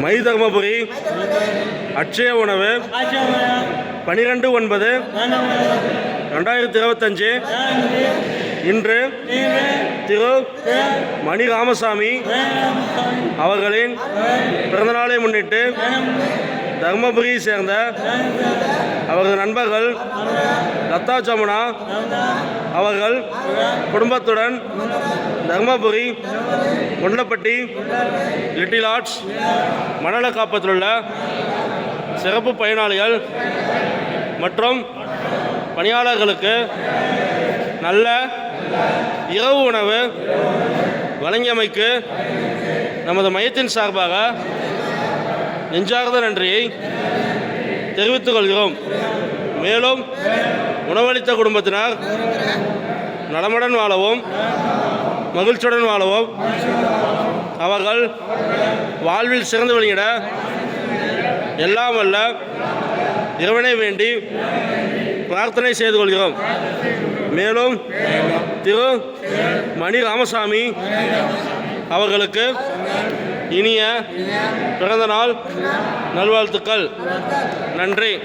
My Dharmapuri அட்சய உணவு பனிரெண்டு ஒன்பது ரெண்டாயிரத்தி இருபத்தஞ்சு இன்று திரு மணி ராமசாமி அவர்களின் பிறந்தநாளை முன்னிட்டு தர்மபுரியை சேர்ந்த அவரது நண்பர்கள் லதா ஜமுனா அவர்கள் குடும்பத்துடன் தர்மபுரி குண்டப்பட்டி லிட்டில் ஆர்ட்ஸ் மணல காப்பத்தில் உள்ள சிறப்பு பயனாளிகள் மற்றும் பணியாளர்களுக்கு நல்ல இரவு உணவு வழங்கியமைக்கு நமது மையத்தின் சார்பாக நெஞ்சார்ந்த நன்றியை தெரிவித்துக் கொள்கிறோம். மேலும் உணவளித்த குடும்பத்தினர் நலமுடன் வாழவும் மகிழ்ச்சியுடன் வாழவும். அவர்கள் வாழ்வில் சிறந்து விளங்கிட எல்லாம் அல்ல இறைவனை வேண்டி பிரார்த்தனை செய்து கொள்கிறோம். மேலும் திரு மணி ராமசாமி அவர்களுக்கு இனிய பிறந்த நாள் நல்வாழ்த்துக்கள். நன்றி.